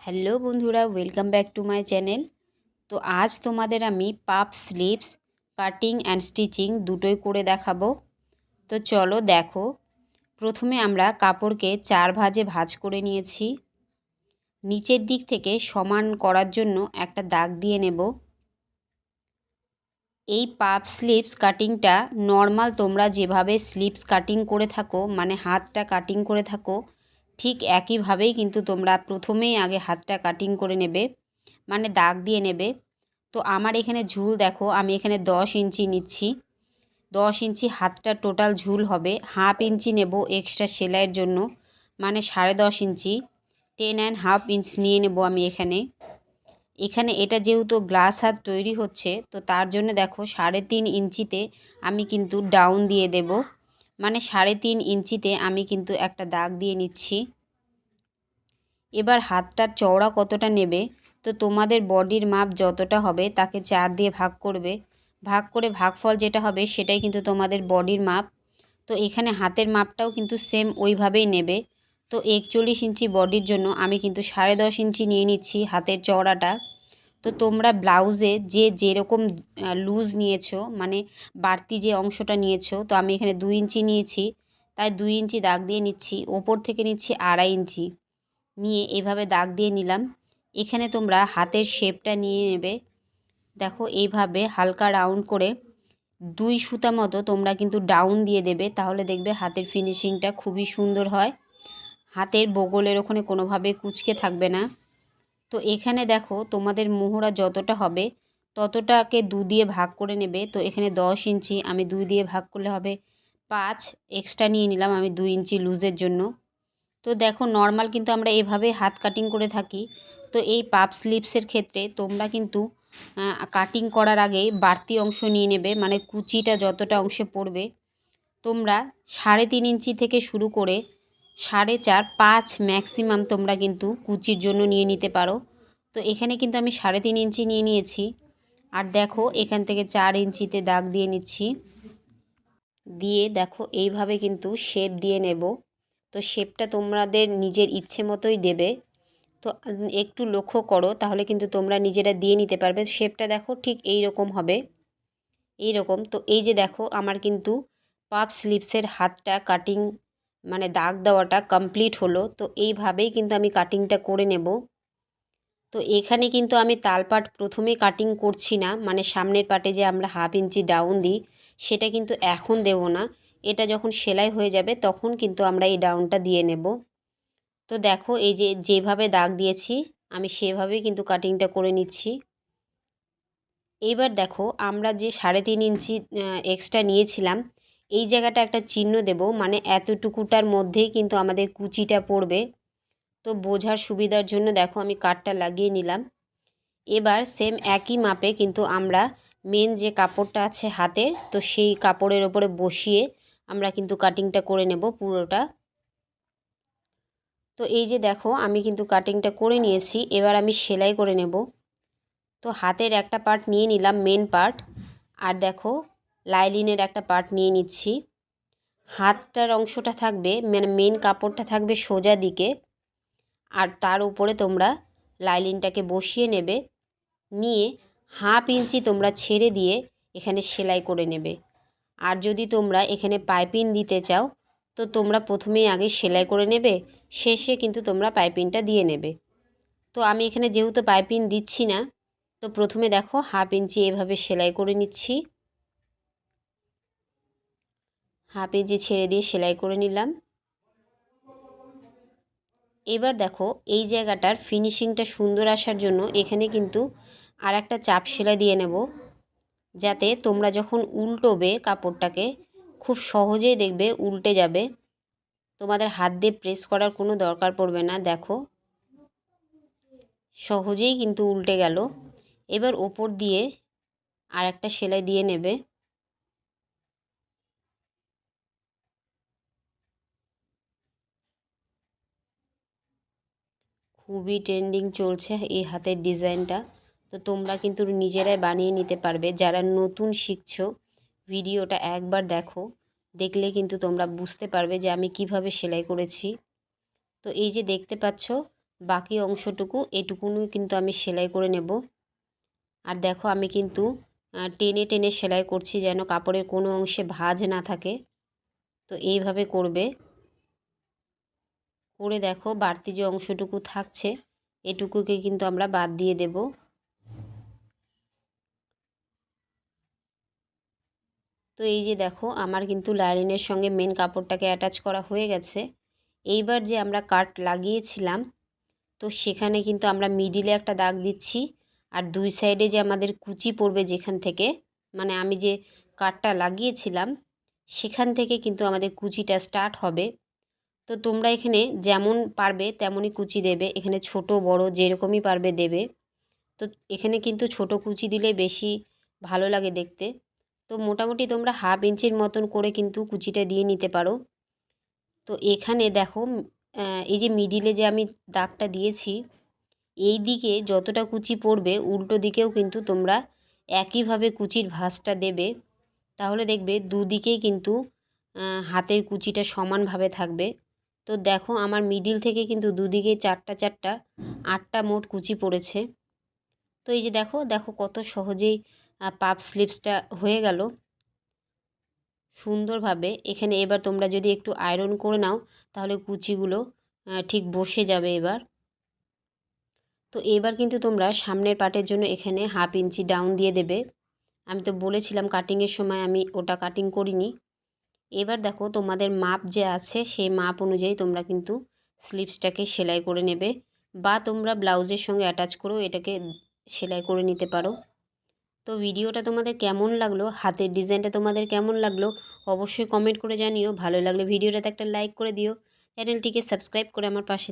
Hello বন্ধুরা welcome back to my channel তো আজ তোমাদের আমি পাপ স্লিভস কাটিং অ্যান্ড স্টিচিং দুটোই করে দেখাবো। তো চলো দেখো, প্রথমে আমরা কাপড়কে চার ভাজে ভাজ করে নিয়েছি। নিচের দিক থেকে সমান করার জন্য একটা দাগ দিয়ে নেব। এই পাপ স্লিপস কাটিংটা নর্মাল তোমরা যেভাবে স্লিপস কাটিং করে থাকো মানে হাতটা কাটিং করে থাকো ঠিক একইভাবেই কিন্তু তোমরা প্রথমেই আগে হাতটা কাটিং করে নেবে মানে দাগ দিয়ে নেবে। তো আমার এখানে ঝুল দেখো, আমি এখানে দশ ইঞ্চি নিচ্ছি। দশ ইঞ্চি হাতটা টোটাল ঝুল হবে, হাফ ইঞ্চি নেব এক্সট্রা সেলাইয়ের জন্য মানে সাড়ে দশ inch. Ten and half inch নিয়ে নেব আমি এখানে। এখানে এটা যেহেতু গ্লাস হাত তৈরি হচ্ছে, তো তার জন্য দেখো সাড়ে তিন ইঞ্চিতে আমি কিন্তু ডাউন দিয়ে দেব। মানে সাড়ে তিন ইঞ্চিতে আমি কিন্তু একটা দাগ দিয়ে নিচ্ছি। এবার হাতটার চওড়া কতটা নেবে, তো তোমাদের বডির মাপ যতটা হবে তাকে চার দিয়ে ভাগ করবে। ভাগ করে ভাগফল যেটা হবে সেটাই কিন্তু তোমাদের বডির মাপ। তো এখানে হাতের মাপটাও কিন্তু সেম ওইভাবেই নেবে। তো একচল্লিশ ইঞ্চি বডির জন্য আমি কিন্তু সাড়ে দশ ইঞ্চি নিয়ে নিচ্ছি হাতের চওড়াটা। তো তোমরা ব্লাউজে যে যেরকম লুজ নিয়েছো মানে বাড়তি যে অংশটা নিয়েছো, তো আমি এখানে দুই ইঞ্চি নিয়েছি। তাই দুই ইঞ্চি দাগ দিয়ে নিচ্ছি, ওপর থেকে নিচ্ছি আড়াই ইঞ্চি। নিয়ে এভাবে দাগ দিয়ে নিলাম। এখানে তোমরা হাতের শেপটা নিয়ে নেবে। দেখো এইভাবে হালকা রাউন্ড করে দুই সুতা মতো তোমরা কিন্তু ডাউন দিয়ে দেবে। তাহলে দেখবে হাতের ফিনিশিংটা খুবই সুন্দর হয়। হাতের বগলের ওখানে কোনোভাবে কুচকে থাকবে না। তো এখানে দেখো তোমাদের মোহরা যতটা হবে ততটাকে দু দিয়ে ভাগ করে নেবে। তো এখানে দশ ইঞ্চি আমি দুই দিয়ে ভাগ করলে হবে পাঁচ। এক্সট্রা নিয়ে নিলাম আমি দুই ইঞ্চি লুজের জন্য। তো দেখো নর্মাল কিন্তু আমরা এভাবে হাত কাটিং করে থাকি। তো এই পাপ স্লিপসের ক্ষেত্রে তোমরা কিন্তু কাটিং করার আগেই বাড়তি অংশ নিয়ে নেবে। মানে কুচিটা যতটা অংশে পড়বে। তোমরা সাড়ে তিন ইঞ্চি থেকে শুরু করে সাড়ে চার, পাঁচ ম্যাক্সিমাম তোমরা কিন্তু কুচির জন্য নিয়ে নিতে পারো। তো এখানে কিন্তু আমি সাড়ে তিন ইঞ্চি নিয়ে নিয়েছি। আর দেখো, এখান থেকে চার ইঞ্চিতে দাগ দিয়ে নিচ্ছি। দিয়ে দেখো, এইভাবে কিন্তু শেপ দিয়ে নেব। তো শেপটা তোমাদের নিজের ইচ্ছে মতোই দেবে। তো একটু লক্ষ্য করো, তাহলে কিন্তু তোমরা নিজেরা দিয়ে নিতে পারবে। শেপটা দেখো, ঠিক এই রকম হবে। এই রকম তো এই যে দেখো, আমার কিন্তু পাপ স্লিপসের হাতটা কাটিং মানে দাগ দেওয়াটা কমপ্লিট হলো। তো এইভাবেই কিন্তু আমি কাটিংটা করে নেব। তো এখানে কিন্তু আমি তালপাট প্রথমে কাটিং করছি না। মানে সামনের পাটে যে আমরা হাফ ইঞ্চি ডাউন দিই, সেটা কিন্তু এখন দেব না। এটা যখন সেলাই হয়ে যাবে, তখন কিন্তু আমরা এই ডাউনটা দিয়ে নেব। তো দেখো, এই যে যেভাবে দাগ দিয়েছি, আমি সেভাবেই কিন্তু কাটিংটা করে নিচ্ছি। এইবার দেখো, আমরা যে সাড়ে তিন ইঞ্চি এক্সট্রা নিয়েছিলাম এই জায়গাটা একটা চিহ্ন দেব মানে এতটুকুটার মধ্যেই কিন্তু আমাদের কুচিটা পড়বে। তো বোঝার সুবিধার জন্য দেখো আমি কাঠটা লাগিয়ে নিলাম। এবার সেম একই মাপে কিন্তু আমরা মেন যে কাপড়টা আছে হাতের, তো সেই কাপড়ের ওপরে বসিয়ে আমরা কিন্তু কাটিংটা করে নেব পুরোটা। তো এই যে দেখো আমি কিন্তু কাটিংটা করে নিয়েছি, এবার আমি সেলাই করে নেব। তো হাতের একটা পার্ট নিয়ে নিলাম মেন পার্ট আর দেখো লাইলিনের একটা পার্ট নিয়ে নিচ্ছি। হাতটার অংশটা থাকবে মানে মেন কাপড়টা থাকবে সোজা দিকে। আর তার উপরে তোমরা লাইলিনটাকে বসিয়ে নেবে। নিয়ে হাফ ইঞ্চি তোমরা ছেড়ে দিয়ে এখানে সেলাই করে নেবে। আর যদি তোমরা এখানে পাইপিং দিতে চাও, তো তোমরা প্রথমেই আগে সেলাই করে নেবে, শেষে কিন্তু তোমরা পাইপিংটা দিয়ে নেবে। তো আমি এখানে যেহেতু পাইপিং দিচ্ছি না, তো প্রথমে দেখো হাফ ইঞ্চি এভাবে সেলাই করে নিচ্ছি। হাফ ইঞ্চি ছেড়ে দিয়ে সেলাই করে নিলাম। এবার দেখো, এই জায়গাটার ফিনিশিংটা সুন্দর আসার জন্য এখানে কিন্তু আর একটা চাপ সেলাই দিয়ে নেব। যাতে তোমরা যখন উল্টোবে কাপড়টাকে, খুব সহজেই দেখবে উল্টে যাবে। তোমাদের হাত দিয়ে প্রেস করার কোনো দরকার পড়বে না, দেখো। সহজেই কিন্তু উল্টে গেল। এবার ওপর দিয়ে আর একটা সেলাই দিয়ে নেবে। খুবই ট্রেন্ডিং চলছে এই হাতের ডিজাইনটা। তো তোমরা কিন্তু নিজেরাই বানিয়ে নিতে পারবে। যারা নতুন শিখছো, ভিডিওটা একবার দেখো। দেখলে কিন্তু তোমরা বুঝতে পারবে যে আমি কীভাবে সেলাই করেছি। তো এই যে দেখতে পাচ্ছ, বাকি অংশটুকু, এটুকুনই কিন্তু আমি সেলাই করে নেব। আর দেখো, আমি কিন্তু টেনে টেনে সেলাই করছি যেন কাপড়ের কোনো অংশে ভাঁজ না থাকে। তো এইভাবে করবে। করে দেখো, বাড়তি যে অংশটুকু থাকছে, এটুকুকে কিন্তু আমরা বাদ দিয়ে দেব। তো এই যে দেখো, আমার কিন্তু লাইলিনের সঙ্গে মেন কাপড়টাকে অ্যাটাচ করা হয়ে গেছে। এইবার যে আমরা কাট লাগিয়েছিলাম, তো সেখানে কিন্তু আমরা মিডিলে একটা দাগ দিচ্ছি, আর দুই সাইডে যে আমাদের কুচি পড়বে যেখান থেকে মানে আমি যে কাটটা লাগিয়েছিলাম, সেখান থেকে কিন্তু আমাদের কুচিটা স্টার্ট হবে। তো তোমরা এখানে যেমন পারবে তেমনই কুচি দেবে। এখানে ছোট, বড় যেরকমই পারবে দেবে। তো এখানে কিন্তু ছোট কুচি দিলে বেশি ভালো লাগে দেখতে। তো মোটামুটি তোমরা হাফ ইঞ্চির মতন করে কিন্তু কুচিটা দিয়ে নিতে পারো। তো এখানে দেখো এই যে মিডিলে যে আমি দাগটা দিয়েছি, এই দিকে যতটা কুচি পড়বে, উল্টো দিকেও কিন্তু তোমরা একইভাবে কুচির ভাঁজটা দেবে। তাহলে দেখবে দুদিকেই কিন্তু হাতের কুচিটা সমানভাবে থাকবে। তো দেখো আমার মিডিল থেকে কিন্তু দুদিকে চারটা চারটা, আটটা মোট কুচি পড়েছে। তো এই যে দেখো দেখো কত সহজেই পাপ স্লিপসটা হয়ে গেল। সুন্দরভাবে এখানে এবার তোমরা যদি একটু আয়রন করে নাও, তাহলে কুচিগুলো ঠিক বসে যাবে এবার। তো এবার কিন্তু তোমরা সামনের পাটের জন্য এখানে হাফ ইঞ্চি ডাউন দিয়ে দেবে। আমি তো বলেছিলাম কাটিংয়ের সময় আমি ওটা কাটিং করিনি। এবার দেখো তোমাদের মাপ যে আছে, সেই মাপ অনুযায়ী তোমরা কিন্তু স্লিপসটাকে সেলাই করে নেবে বা তোমরা ব্লাউজের সঙ্গে অ্যাটাচ করেও এটাকে সেলাই করে নিতে পারো। তো ভিডিওটা তোমাদের কেমন লাগল, হাতের ডিজাইনটা তোমাদের কেমন লাগল, অবশ্যই কমেন্ট করে জানিও। ভালো লাগলে ভিডিওটাতে একটা লাইক করে দিও। চ্যানেলটিকে সাবস্ক্রাইব করে আমার পাশে